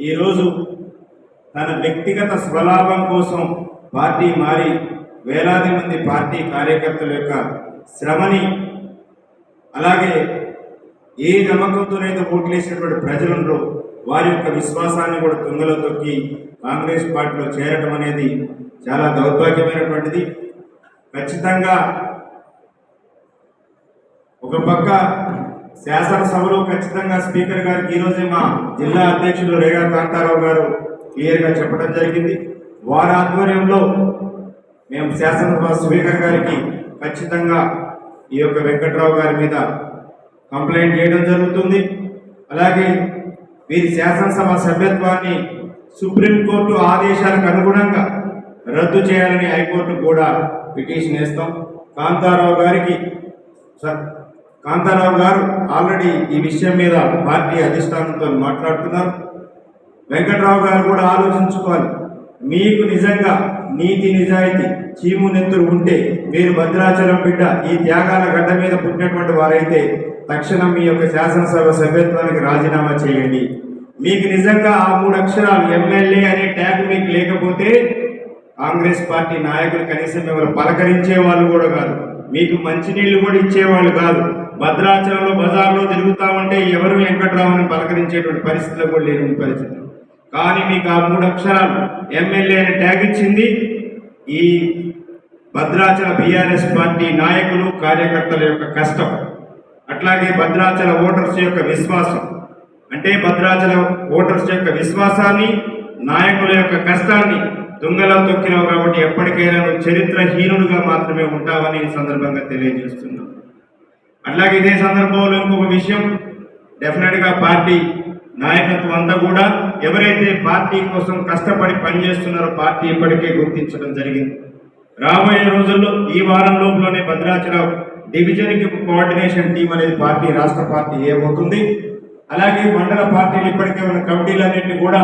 ఈరోజు తన వ్యక్తిగత స్వలాభం కోసం పార్టీ మారి వేలాది మంది పార్టీ కార్యకర్తల యొక్క శ్రమని అలాగే ఏ నమ్మకంతోనైతే ఓట్లేసినటువంటి ప్రజలుండో వారి యొక్క విశ్వాసాన్ని కూడా తుంగలో తొక్కి కాంగ్రెస్ పార్టీలో చేరటం అనేది చాలా దౌర్భాగ్యమైనటువంటిది. ఖచ్చితంగా ఒక పక్క శాసనసభలో ఖచ్చితంగా స్పీకర్ గారికి ఈరోజే మా జిల్లా అధ్యక్షులు రేగా కాంతారావు గారు క్లియర్గా చెప్పడం జరిగింది. వారి ఆధ్వర్యంలో మేము శాసనసభ స్పీకర్ గారికి ఖచ్చితంగా ఈ యొక్క వెంకట్రావు గారి మీద కంప్లైంట్ చేయడం జరుగుతుంది. అలాగే వీరి శాసనసభ సభ్యత్వాన్ని సుప్రీంకోర్టు ఆదేశాలకు అనుగుణంగా రద్దు చేయాలని హైకోర్టు కూడా పిటిషన్ వేస్తాం. కాంతారావు గారికి సార్ కాంతారావు గారు ఆల్రెడీ ఈ విషయం మీద పార్టీ అధిష్టానంతో మాట్లాడుతున్నారు. వెంకట్రావు గారు కూడా ఆలోచించుకోవాలి. మీకు నిజంగా నీతి నిజాయితీ చీము నెత్తురు ఉంటే మీరు భద్రాచలం బిడ్డ ఈ త్యాగాల గడ్డ మీద పుట్టినటువంటి వారైతే తక్షణం మీ యొక్క శాసనసభ సభ్యత్వానికి రాజీనామా చేయండి. మీకు నిజంగా ఆ మూడు అక్షరాలు ఎమ్మెల్యే అనే ట్యాగ్ మీకు లేకపోతే కాంగ్రెస్ పార్టీ నాయకులు కనీసం మిమ్మల్ని పలకరించే వాళ్ళు కూడా కాదు. మీకు మంచినీళ్ళు కూడా ఇచ్చేవాళ్ళు కాదు. భద్రాచలంలో బజార్లో తిరుగుతా ఉంటే ఎవరు వెంకట్రావుని పలకరించేటువంటి పరిస్థితులు కూడా లేని పరిస్థితి. కానీ మీకు ఆ మూడు అక్షరాలు ఎమ్మెల్యే అని ట్యాగ్ ఇచ్చింది. ఈ భద్రాచల బీఆర్ఎస్ పార్టీ నాయకులు కార్యకర్తల యొక్క కష్టం. అట్లాగే భద్రాచల ఓటర్స్ యొక్క విశ్వాసం. అంటే భద్రాచల ఓటర్స్ యొక్క విశ్వాసాన్ని నాయకుల యొక్క కష్టాన్ని తుంగలో తొక్కినావు కాబట్టి ఎప్పటికైనా నువ్వు చరిత్రహీనుడుగా మాత్రమే ఉంటావని ఈ సందర్భంగా తెలియజేస్తున్నాం. అట్లాగే ఇదే సందర్భంలో ఇంకొక విషయం. డెఫినెట్గా పార్టీ నాయకత్వం అంతా కూడా ఎవరైతే పార్టీ కోసం కష్టపడి పనిచేస్తున్నారో పార్టీ ఇప్పటికే గుర్తించడం జరిగింది. రాబోయే రోజుల్లో ఈ వారం లోపలనే భద్రాచలం డివిజన్కి కోఆర్డినేషన్ టీం అనేది పార్టీ రాష్ట్ర పార్టీ ఏమవుతుంది అలాగే మండల పార్టీలు ఇప్పటికే ఉన్న కమిటీలన్నింటినీ కూడా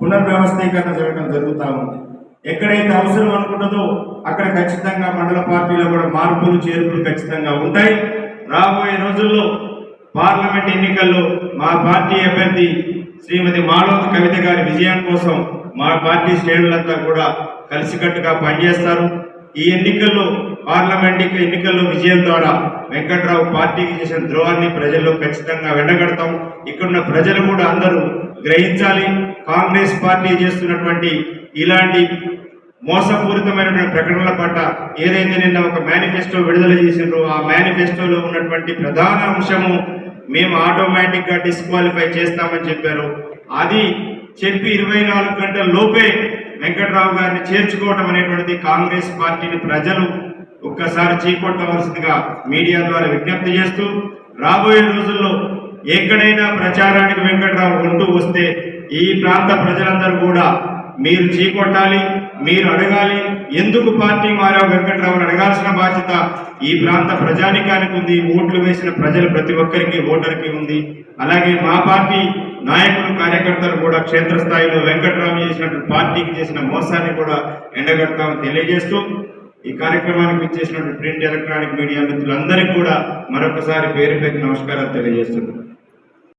పునర్వ్యవస్థీకరణ జరగడం జరుగుతూ ఉంది. ఎక్కడైతే అవసరం అనుకుంటుందో అక్కడ ఖచ్చితంగా మండల పార్టీలో కూడా మార్పులు చేర్పులు ఖచ్చితంగా ఉంటాయి. రాబోయే రోజుల్లో పార్లమెంట్ ఎన్నికల్లో మా పార్టీ అభ్యర్థి శ్రీమతి మాలోత్ కవిత గారి విజయం కోసం మా పార్టీ శ్రేణులంతా కూడా కలిసికట్టుగా పనిచేస్తారు. ఈ ఎన్నికల్లో పార్లమెంట్ ఎన్నికల్లో విజయం ద్వారా వెంకట్రావు పార్టీకి చేసిన ద్రోహాన్ని ప్రజల్లో ఖచ్చితంగా వెండగడతాం. ఇక్కడున్న ప్రజలు కూడా అందరూ గ్రహించాలి. కాంగ్రెస్ పార్టీ చేస్తున్నటువంటి ఇలాంటి మోసపూరితమైనటువంటి ప్రకటనల పట్ల ఏదైతే నిన్న ఒక మేనిఫెస్టో విడుదల చేసిండ్రో ఆ మేనిఫెస్టోలో ఉన్నటువంటి ప్రధాన అంశము మేము ఆటోమేటిక్గా డిస్క్వాలిఫై చేస్తామని చెప్పారు. అది చెప్పి ఇరవై నాలుగు గంటల లోపే వెంకట్రావు గారిని చేర్చుకోవడం అనేటువంటిది కాంగ్రెస్ పార్టీని ప్రజలు ఒక్కసారి చీకొట్టవలసిందిగా మీడియా ద్వారా విజ్ఞప్తి చేస్తూ రాబోయే రోజుల్లో ఎక్కడైనా ప్రచారానికి వెంకట్రావు ఉంటూ వస్తే ఈ ప్రాంత ప్రజలందరూ కూడా మీరు చీకొట్టాలి మీరు అడగాలి ఎందుకు పార్టీ మారావు వెంకట్రావుని అడగాల్సిన బాధ్యత ఈ ప్రాంత ప్రజానికానికి ఉంది ఓట్లు వేసిన ప్రజలు ప్రతి ఒక్కరికి ఓటర్కి ఉంది. అలాగే మా పార్టీ నాయకులు కార్యకర్తలు కూడా క్షేత్రస్థాయిలో వెంకట్రావు చేసినటువంటి పార్టీకి చేసిన మోసాన్ని కూడా ఎండగడతామని తెలియజేస్తూ ఈ కార్యక్రమానికి ఇచ్చేసినటువంటి ప్రింట్ ఎలక్ట్రానిక్ మీడియా మిత్రులందరికీ కూడా మరొకసారి పేరు పేరు నమస్కారాలు తెలియజేస్తున్నాను.